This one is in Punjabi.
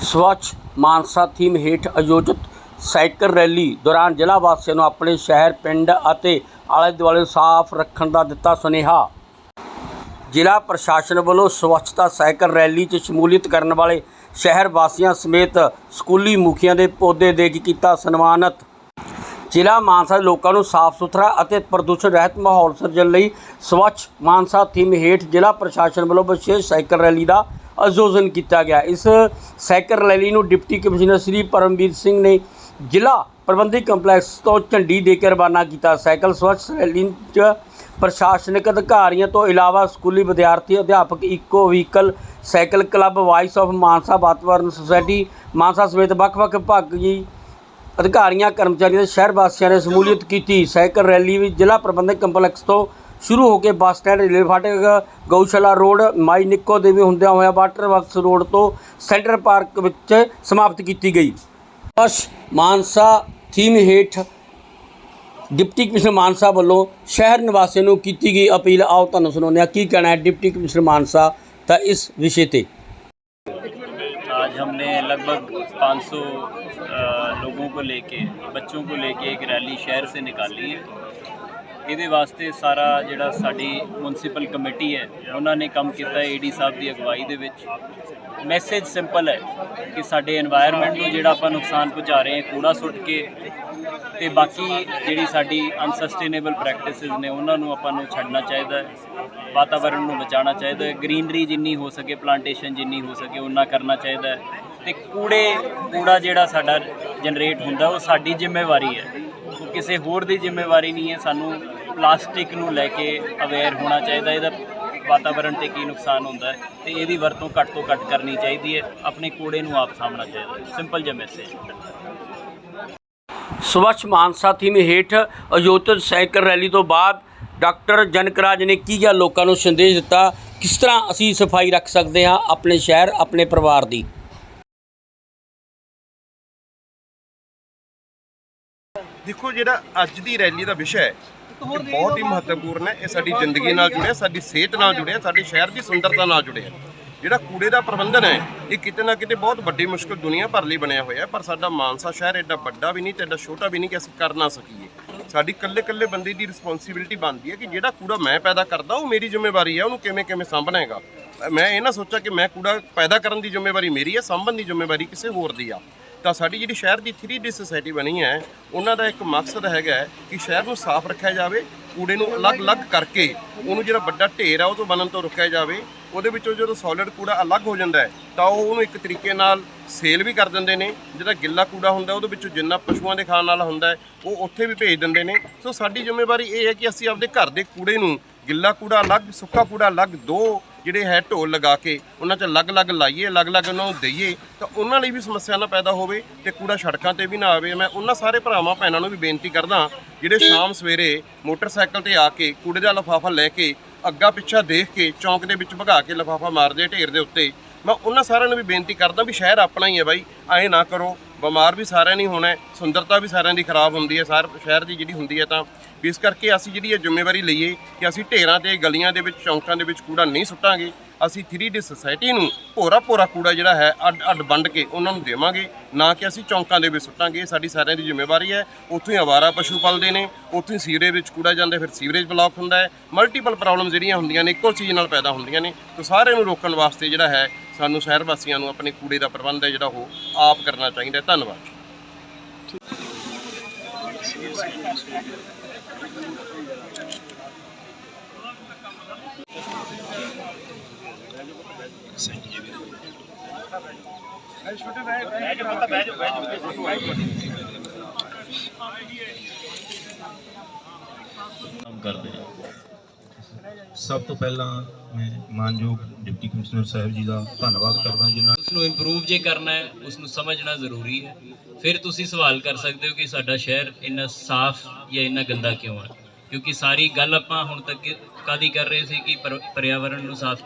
ਸਵੱਛ ਮਾਨਸਾ ਥੀਮ ਹੇਠ ਆਯੋਜਿਤ ਸਾਈਕਲ ਰੈਲੀ ਦੌਰਾਨ ਜ਼ਿਲ੍ਹਾ ਵਾਸੀਆਂ ਨੂੰ ਆਪਣੇ ਸ਼ਹਿਰ, ਪਿੰਡ ਅਤੇ ਆਲੇ ਦੁਆਲੇ ਸਾਫ਼ ਰੱਖਣ ਦਾ ਦਿੱਤਾ ਸੁਨੇਹਾ। ਜ਼ਿਲ੍ਹਾ ਪ੍ਰਸ਼ਾਸਨ ਵੱਲੋਂ ਸਵੱਛਤਾ ਸਾਈਕਲ ਰੈਲੀ 'ਚ ਸ਼ਮੂਲੀਅਤ ਕਰਨ ਵਾਲੇ ਸ਼ਹਿਰ ਵਾਸੀਆਂ ਸਮੇਤ ਸਕੂਲੀ ਮੁਖੀਆਂ ਦੇ ਪੌਦੇ ਦੇ ਕੇ ਕੀਤਾ ਸਨਮਾਨਿਤ। ਜ਼ਿਲ੍ਹਾ ਮਾਨਸਾ ਦੇ ਲੋਕਾਂ ਨੂੰ ਸਾਫ਼ ਸੁਥਰਾ ਅਤੇ ਪ੍ਰਦੂਸ਼ਣ ਰਹਿਤ ਮਾਹੌਲ ਸਿਰਜਣ ਲਈ ਸਵੱਛ ਮਾਨਸਾ ਥੀਮ ਹੇਠ ਜ਼ਿਲ੍ਹਾ ਪ੍ਰਸ਼ਾਸਨ ਵੱਲੋਂ ਵਿਸ਼ੇਸ਼ ਸਾਈਕਲ ਰੈਲੀ ਦਾ ਆਯੋਜਨ ਕੀਤਾ ਗਿਆ। ਇਸ ਸਾਈਕਲ ਰੈਲੀ ਨੂੰ ਡਿਪਟੀ ਕਮਿਸ਼ਨਰ ਸ੍ਰੀ ਪਰਮਵੀਰ ਸਿੰਘ ਨੇ ਜ਼ਿਲ੍ਹਾ ਪ੍ਰਬੰਧਕ ਕੰਪਲੈਕਸ ਤੋਂ ਝੰਡੀ ਦੇ ਕੇ ਰਵਾਨਾ ਕੀਤਾ। ਸਾਈਕਲ ਸਵੱਛ ਰੈਲੀ 'ਚ ਪ੍ਰਸ਼ਾਸਨਿਕ ਅਧਿਕਾਰੀਆਂ ਤੋਂ ਇਲਾਵਾ ਸਕੂਲੀ ਵਿਦਿਆਰਥੀ ਅਧਿਆਪਕ eco vehicle, cycle club voice of Mansa ਵਾਤਾਵਰਣ ਸੁਸਾਇਟੀ, ਮਾਨਸਾ ਸਮੇਤ ਵੱਖ-ਵੱਖ ਵਿਭਾਗੀ ਅਧਿਕਾਰੀਆਂ, ਕਰਮਚਾਰੀਆਂ ਤੇ ਸ਼ਹਿਰ ਵਾਸੀਆਂ ਨੇ ਸ਼ਮੂਲੀਅਤ ਕੀਤੀ। ਸਾਈਕਲ ਰੈਲੀ ਵਿੱਚ ਜ਼ਿਲ੍ਹਾ ਪ੍ਰਬੰਧਕ ਕੰਪਲੈਕਸ ਤੋਂ ਸ਼ੁਰੂ ਹੋ ਕੇ ਬੱਸ ਸਟੈਂਡ ਰੇਲਵੇ ਫਾਟਕ ਗਊਸ਼ਾਲਾ ਰੋਡ ਮਾਈ ਨਿੱਕੋ ਦੇਵੀ ਹੁੰਦਿਆਂ ਹੋਇਆ ਵਾਟਰ ਵਰਕਸ ਰੋਡ ਤੋਂ ਸੈਂਟਰ ਪਾਰਕ ਵਿੱਚ ਸਮਾਪਤ ਕੀਤੀ ਗਈ ਬਸ ਮਾਨਸਾ ਥੀਮ ਹੇਠ ਡਿਪਟੀ ਕਮਿਸ਼ਨਰ ਮਾਨਸਾ ਵੱਲੋਂ ਸ਼ਹਿਰ ਨਿਵਾਸੀਆਂ ਨੂੰ ਕੀਤੀ ਗਈ ਅਪੀਲ ਆਓ ਤੁਹਾਨੂੰ ਸੁਣਾਉਂਦੇ ਹਾਂ ਕੀ ਕਹਿਣਾ ਹੈ ਡਿਪਟੀ ਕਮਿਸ਼ਨਰ ਮਾਨਸਾ ਦਾ ਇਸ ਵਿਸ਼ੇ ਤੇ आज हमने लगभग 500 अ, लोगों को लेके बच्चों को लेके एक रैली शहर से निकाली है ਇਹਦੇ ਵਾਸਤੇ ਸਾਰਾ ਜਿਹੜਾ ਸਾਡੀ ਮਿਊਨਿਸਪਲ ਕਮੇਟੀ ਹੈ, ਉਹਨਾਂ ਨੇ ਕੰਮ ਕੀਤਾ ਏਡੀ ਸਾਹਿਬ ਦੀ ਅਗਵਾਈ ਦੇ ਵਿੱਚ। ਮੈਸੇਜ ਸਿੰਪਲ ਹੈ ਕਿ ਸਾਡੇ এনवायरमेंट ਨੂੰ ਜਿਹੜਾ ਆਪਾਂ ਨੁਕਸਾਨ ਪਹੁੰਚਾ ਰਹੇ ਹਾਂ, ਕੂੜਾ ਸੁੱਟ ਕੇ ਤੇ ਬਾਕੀ ਜਿਹੜੀ ਸਾਡੀ ਅਨਸਸਟੇਨੇਬਲ ਪ੍ਰੈਕਟਿਸਿਸ ਨੇ, ਉਹਨਾਂ ਨੂੰ ਆਪਾਂ ਨੂੰ ਛੱਡਣਾ ਚਾਹੀਦਾ ਹੈ, ਵਾਤਾਵਰਣ ਨੂੰ ਬਚਾਉਣਾ ਚਾਹੀਦਾ ਹੈ ਗ੍ਰੀਨਰੀ ਜਿੰਨੀ ਹੋ ਸਕੇ ਪਲਾਂਟੇਸ਼ਨ ਜਿੰਨੀ ਹੋ ਸਕੇ ਉਹਨਾਂ ਕਰਨਾ ਚਾਹੀਦਾ ਹੈ। ਤੇ ਕੂੜੇ, ਕੂੜਾ ਜਿਹੜਾ ਸਾਡਾ ਜਨਰੇਟ ਹੁੰਦਾ, ਉਹ ਸਾਡੀ ਜ਼ਿੰਮੇਵਾਰੀ ਹੈ। ਕਿਸੇ ਹੋਰ ਦੀ ਜ਼ਿੰਮੇਵਾਰੀ ਨਹੀਂ ਹੈ, ਸਾਨੂੰ ਪਲਾਸਟਿਕ ਨੂੰ ਲੈ ਕੇ ਅਵੇਅਰ ਹੋਣਾ ਚਾਹੀਦਾ ਇਹਦਾ ਵਾਤਾਵਰਣ ਤੇ ਕੀ ਨੁਕਸਾਨ ਹੁੰਦਾ ਹੈ ਤੇ ਇਹਦੀ ਵਰਤੋਂ ਘੱਟ ਤੋਂ ਘੱਟ ਕਰਨੀ ਚਾਹੀਦੀ ਹੈ ਆਪਣੇ ਕੂੜੇ ਨੂੰ ਆਪ ਸਾਂਭਣਾ ਚਾਹੀਦਾ ਹੈ। ਸਿੰਪਲ ਜਿਹਾ ਮੈਸੇਜ ਸਵੱਛ ਮਾਨਸਾ ਥੀਮ ਹੇਠ ਆਯੋਜਿਤ ਸਾਈਕਲ ਰੈਲੀ ਤੋਂ ਬਾਅਦ ਡਾਕਟਰ ਜਨਕਰਾਜ ਨੇ ਕੀ ਗਿਆ ਲੋਕਾਂ ਨੂੰ ਸੰਦੇਸ਼ ਦਿੱਤਾ ਕਿਸ ਤਰ੍ਹਾਂ ਅਸੀਂ ਸਫ਼ਾਈ ਰੱਖ ਸਕਦੇ ਹਾਂ ਆਪਣੇ ਸ਼ਹਿਰ ਆਪਣੇ ਪਰਿਵਾਰ ਦੀ? ਦੇਖੋ ਜਿਹੜਾ ਅੱਜ ਦੀ ਰੈਲੀ ਦਾ ਵਿਸ਼ਾ ਹੈ ਬਹੁਤ ਹੀ ਮਹੱਤਵਪੂਰਨ ਹੈ ਇਹ ਸਾਡੀ ਜ਼ਿੰਦਗੀ ਨਾਲ ਜੁੜਿਆ ਸਾਡੀ ਸਿਹਤ ਨਾਲ ਜੁੜਿਆ ਸਾਡੇ ਸ਼ਹਿਰ ਦੀ ਸੁੰਦਰਤਾ ਨਾਲ ਜੁੜਿਆ ਜਿਹੜਾ ਕੂੜੇ ਦਾ ਪ੍ਰਬੰਧਨ ਹੈ ਇਹ ਕਿਤੇ ਨਾ ਕਿਤੇ ਬਹੁਤ ਵੱਡੀ ਮੁਸ਼ਕਲ ਦੁਨੀਆ ਭਰ ਲਈ ਬਣਿਆ ਹੋਇਆ ਪਰ ਸਾਡਾ ਮਾਨਸਾ ਸ਼ਹਿਰ ਐਡਾ ਵੱਡਾ ਵੀ ਨਹੀਂ ਤੇ ਐਡਾ ਛੋਟਾ ਵੀ ਨਹੀਂ ਕਿ ਅਸੀਂ ਕਰ ਨਾ ਸਕੀਏ। ਸਾਡੀ ਇਕੱਲੇ ਇਕੱਲੇ ਬੰਦੇ ਦੀ ਰਿਸਪੌਂਸਿਬਿਲਟੀ ਬਣਦੀ ਹੈ ਕਿ ਜਿਹੜਾ ਕੂੜਾ ਮੈਂ ਪੈਦਾ ਕਰਦਾ ਉਹ ਮੇਰੀ ਜ਼ਿੰਮੇਵਾਰੀ ਹੈ ਉਹਨੂੰ ਕਿਵੇਂ ਕਿਵੇਂ ਸਾਂਭਣਾ ਹੈਗਾ। ਮੈਂ ਇਹ ਨਾ ਸੋਚਾਂ ਕਿ ਮੈਂ ਕੂੜਾ ਪੈਦਾ ਕਰਨ ਦੀ ਜ਼ਿੰਮੇਵਾਰੀ ਮੇਰੀ ਹੈ ਸਾਂਭਣ ਦੀ ਜ਼ਿੰਮੇਵਾਰੀ ਕਿਸੇ ਹੋਰ ਦੀ ਆ। ਤਾਂ ਸਾਡੀ ਜਿਹੜੀ ਸ਼ਹਿਰ ਦੀ 3D ਸੁਸਾਇਟੀ ਬਣੀ ਹੈ, ਉਹਨਾਂ ਦਾ ਇੱਕ ਮਕਸਦ ਹੈਗਾ ਕਿ ਸ਼ਹਿਰ ਨੂੰ ਸਾਫ਼ ਰੱਖਿਆ ਜਾਵੇ, ਕੂੜੇ ਨੂੰ ਅਲੱਗ-ਅਲੱਗ ਕਰਕੇ ਉਹਨੂੰ ਜਿਹੜਾ ਵੱਡਾ ਢੇਰ ਆ ਉਹ ਤੋਂ ਬਣਨ ਤੋਂ ਰੋਕਿਆ ਜਾਵੇ। ਉਹਦੇ ਵਿੱਚੋਂ ਜਦੋਂ ਸੋਲਿਡ ਕੂੜਾ ਅਲੱਗ ਹੋ ਜਾਂਦਾ ਤਾਂ ਉਹ ਉਹਨੂੰ ਇੱਕ ਤਰੀਕੇ ਨਾਲ ਸੇਲ ਵੀ ਕਰ ਦਿੰਦੇ ਨੇ। ਜਿਹੜਾ ਗਿੱਲਾ ਕੂੜਾ ਹੁੰਦਾ, ਉਹਦੇ ਵਿੱਚੋਂ ਜਿੰਨਾ ਪਸ਼ੂਆਂ ਦੇ ਖਾਣ ਨਾਲ ਹੁੰਦਾ ਉਹ ਉੱਥੇ ਵੀ ਭੇਜ ਦਿੰਦੇ ਨੇ। ਸੋ ਸਾਡੀ ਜ਼ਿੰਮੇਵਾਰੀ ਇਹ ਹੈ ਕਿ ਅਸੀਂ ਆਪਦੇ ਘਰ ਦੇ ਕੂੜੇ ਨੂੰ ਗਿੱਲਾ ਕੂੜਾ ਅਲੱਗ, ਸੁੱਕਾ ਕੂੜਾ ਅਲੱਗ ਦੋ ਜਿਹੜੇ ਹੈ ਢੋਲ ਲਗਾ ਕੇ ਉਹਨਾਂ 'ਚ ਅਲੱਗ-ਅਲੱਗ ਲਾਈਏ, ਅਲੱਗ-ਅਲੱਗ ਉਹਨਾਂ ਨੂੰ ਦਈਏ, ਤਾਂ ਉਹਨਾਂ ਲਈ ਵੀ ਸਮੱਸਿਆ ਨਾ ਪੈਦਾ ਹੋਵੇ ਤੇ ਕੂੜਾ ਸੜਕਾਂ ਤੇ ਵੀ ਨਾ ਆਵੇ। ਮੈਂ ਉਹਨਾਂ ਸਾਰੇ ਭਰਾਵਾਂ, ਭੈਣਾਂ ਨੂੰ ਵੀ ਬੇਨਤੀ ਕਰਦਾ ਜਿਹੜੇ ਸ਼ਾਮ ਸਵੇਰੇ ਮੋਟਰਸਾਈਕਲ ਤੇ ਆ ਕੇ ਕੂੜੇ ਦਾ ਲਿਫਾਫਾ ਲੈ ਕੇ, ਅੱਗਾ ਪਿੱਛਾ ਦੇਖ ਕੇ, ਚੌਂਕ ਦੇ ਵਿੱਚ ਭਗਾ ਕੇ ਲਿਫਾਫਾ ਮਾਰਦੇ ਢੇਰ ਦੇ ਉੱਤੇ, ਮੈਂ ਉਹਨਾਂ ਸਾਰਿਆਂ ਨੂੰ ਵੀ ਬੇਨਤੀ ਕਰਦਾ ਵੀ ਸ਼ਹਿਰ ਆਪਣਾ ਹੀ ਹੈ ਬਾਈ, ਐਂ ਨਾ ਕਰੋ। ਬਿਮਾਰ ਵੀ ਸਾਰਿਆਂ ਨਹੀਂ ਹੋਣਾ ਸੁੰਦਰਤਾ ਵੀ ਸਾਰਿਆਂ ਦੀ ਖਰਾਬ ਹੁੰਦੀ ਹੈ, ਸਾਰ ਸ਼ਹਿਰ ਦੀ ਜਿਹੜੀ ਹੁੰਦੀ ਹੈ ਤਾਂ ਇਸ ਕਰਕੇ ਅਸੀਂ ਜਿਹੜੀ ਇਹ ਜ਼ਿੰਮੇਵਾਰੀ ਲਈਏ ਕਿ ਅਸੀਂ ਢੇਰਾਂ ਤੇ ਗਲੀਆਂ ਦੇ ਵਿੱਚ, ਚੌਂਕਾਂ ਦੇ ਵਿੱਚ ਕੂੜਾ ਨਹੀਂ ਸੁੱਟਾਂਗੇ, ਅਸੀਂ 3D ਸੁਸਾਇਟੀ ਨੂੰ ਭੋਰਾ ਭੋਰਾ ਕੂੜਾ ਜਿਹੜਾ ਹੈ, ਅੱਡ ਅੱਡ ਵੰਡ ਕੇ ਉਹਨਾਂ ਨੂੰ ਦੇਵਾਂਗੇ, ਨਾ ਕਿ ਅਸੀਂ ਚੌਂਕਾਂ ਦੇ ਵਿੱਚ ਸੁੱਟਾਂਗੇ ਸਾਡੀ ਸਾਰਿਆਂ ਦੀ ਜ਼ਿੰਮੇਵਾਰੀ ਹੈ। ਉੱਥੋਂ ਹੀ ਆਵਾਰਾ ਪਸ਼ੂ ਪਲਦੇ ਨੇ, ਉੱਥੋਂ ਹੀ ਸੀਵਰੇਜ ਵਿੱਚ ਕੂੜਾ ਜਾਂਦਾ, ਫਿਰ ਸੀਵਰੇਜ ਬਲੌਕ ਹੁੰਦਾ ਹੈ। ਮਲਟੀਪਲ ਪ੍ਰੋਬਲਮ ਜਿਹੜੀਆਂ ਹੁੰਦੀਆਂ ਨੇ, ਇੱਕੋ ਚੀਜ਼ ਨਾਲ ਪੈਦਾ ਹੁੰਦੀਆਂ ਨੇ, ਤਾਂ ਸਾਰਿਆਂ ਨੂੰ ਰੋਕਣ ਵਾਸਤੇ ਜਿਹੜਾ ਹੈ ਸਾਨੂੰ ਸ਼ਹਿਰ ਵਾਸੀਆਂ ਨੂੰ ਆਪਣੇ ਕੂੜੇ ਦਾ ਪ੍ਰਬੰਧ ਹੈ ਜਿਹੜਾ ਉਹ ਆਪ ਕਰਨਾ ਚਾਹੀਦਾ ਹੈ। ਧੰਨਵਾਦ ਕੰਮ ਕਰਦੇ ਹਾਂ ਸਭ ਤੋਂ ਪਹਿਲਾਂ ਮੈਂ ਮਾਨਯੋਗ ਡਿਪਟੀ ਕਮਿਸ਼ਨਰ ਸਾਹਿਬ ਜੀ ਦਾ ਧੰਨਵਾਦ ਕਰਦਾ ਜਿਨ੍ਹਾਂ ਉਸ ਨੂੰ ਇੰਪਰੂਵ ਜੇ ਕਰਨਾ ਹੈ ਉਸ ਨੂੰ ਸਮਝਣਾ ਜ਼ਰੂਰੀ ਹੈ। ਫਿਰ ਤੁਸੀਂ ਸਵਾਲ ਕਰ ਸਕਦੇ ਹੋ ਕਿ ਸਾਡਾ ਸ਼ਹਿਰ ਇੰਨਾ ਸਾਫ਼ ਜਾਂ ਇੰਨਾ ਗੰਦਾ ਕਿਉਂ ਹੈ? ਕਿਉਂਕਿ ਸਾਰੀ ਗੱਲ ਆਪਾਂ ਹੁਣ ਤੱਕ ਕਾਦੀ ਕਰ ਰਹੇ ਸੀ ਕਿ ਪਰ- ਪਰਿਆਵਰਣ ਨੂੰ ਸਾਫ਼